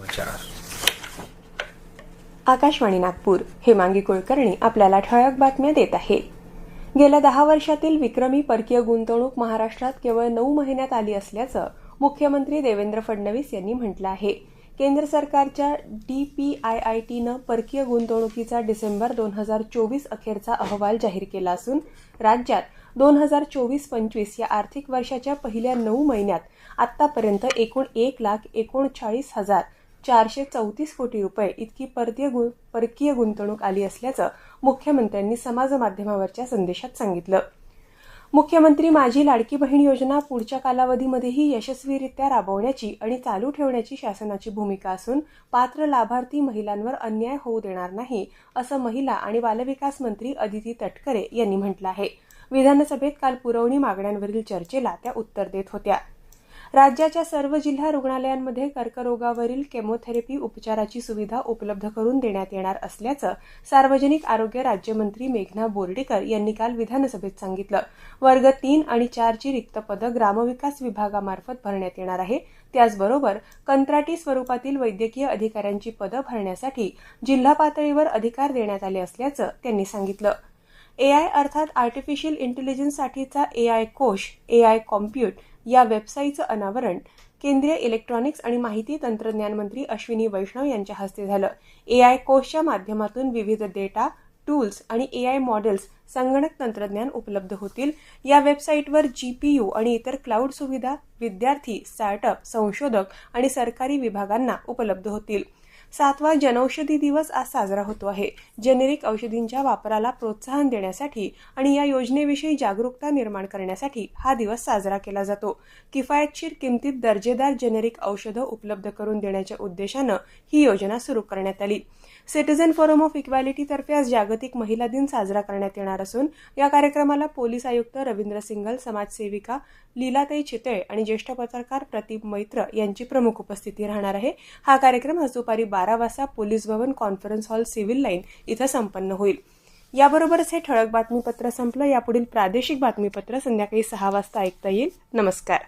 समाचार. आकाशवाणी नागपूर हेमांगी कुलकर्णी आपल्याला ठळक बातम्या देत आहे गेल्या दहा वर्षातील विक्रमी परकीय गुंतवणूक महाराष्ट्रात केवळ नऊ महिन्यात आली असल्याचं मुख्यमंत्री देवेंद्र फडणवीस यांनी म्हटलं आहे. केंद्र सरकारच्या डीपीआयआयटीनं परकीय गुंतवणुकीचा डिसेंबर दोन हजार चोवीस अखेरचा अहवाल जाहीर केला असून राज्यात दोन हजार चोवीस पंचवीस या आर्थिक वर्षाच्या पहिल्या नऊ महिन्यात आतापर्यंत एकूण एक लाख एकोणचाळीस हजार चारशे चौतीस कोटी रुपये इतकी परकीय गु परकीय गुंतवणूक आली असल्याचं मुख्यमंत्र्यांनी समाजमाध्यमावरच्या संदेशात सांगितलं. मुख्यमंत्री माझी लाडकी बहीण योजना पुढच्या कालावधीमध्येही यशस्वीरित्या राबवण्याची आणि चालू ठेवण्याची शासनाची भूमिका असून पात्र लाभार्थी महिलांवर अन्याय होऊ देणार नाही असं महिला आणि बालविकास मंत्री अदिती तटकरे यांनी म्हटलं आहे. विधानसभेत काल पुरवणी मागण्यांवरील चर्चेला त्या उत्तर देत होत्या. राज्याच्या सर्व जिल्हा रुग्णालयांमध्ये कर्करोगावरील केमोथेरपी उपचाराची सुविधा उपलब्ध करून देण्यात येणार असल्याचं सार्वजनिक आरोग्य राज्यमंत्री मेघना बोर्डीकर यांनी काल विधानसभेत सांगितलं. वर्ग तीन आणि चारची रिक्त पदं ग्रामविकास विभागामार्फत भरण्यात येणार आहे. त्याचबरोबर कंत्राटी स्वरूपातील वैद्यकीय अधिकाऱ्यांची पदं भरण्यासाठी जिल्हा पातळीवर अधिकार देण्यात आले असल्याचं त्यांनी सांगितलं. एआय अर्थात आर्टिफिशियल इंटेलिजन्ससाठीचा एआय कोश एआय कॉम्प्यूट या वेबसाईटचं अनावरण केंद्रीय इलेक्ट्रॉनिक्स आणि माहिती तंत्रज्ञान मंत्री अश्विनी वैष्णव यांच्या हस्ते झालं. एआय कोशच्या माध्यमातून विविध डेटा टूल्स आणि एआय मॉडेल्स संगणक तंत्रज्ञान उपलब्ध होतील. या वेबसाईटवर जीपीयू आणि इतर क्लाउड सुविधा विद्यार्थी स्टार्टअप संशोधक आणि सरकारी विभागांना उपलब्ध होतील. सातवा जनौषधी दिवस आज साजरा होतो आहे. जेनेरिक औषधींच्या वापराला प्रोत्साहन देण्यासाठी आणि या योजनेविषयी जागरूकता निर्माण करण्यासाठी हा दिवस साजरा केला जातो. किफायतशीर किमतीत दर्जेदार जेनेरिक औषधं उपलब्ध करून देण्याच्या उद्देशानं ही योजना सुरू करण्यात आली. सिटिझन फोरम ऑफ इक्वॅलिटीतर्फे आज जागतिक महिला दिन साजरा करण्यात येणार असून या कार्यक्रमाला पोलीस आयुक्त रवींद्र सिंघल समाजसेविका लीलाताई चितळे आणि ज्येष्ठ पत्रकार प्रदीप मैत्र यांची प्रमुख उपस्थिती राहणार आहे. हा कार्यक्रम आज दुपारी बारा वाजता पोलीस भवन कॉन्फरन्स हॉल सिव्हिल लाईन इथं संपन्न होईल. याबरोबरच हे ठळक बातमीपत्र संपलं. यापुढील प्रादेशिक बातमीपत्र संध्याकाळी सहा वाजता ऐकता येईल. नमस्कार.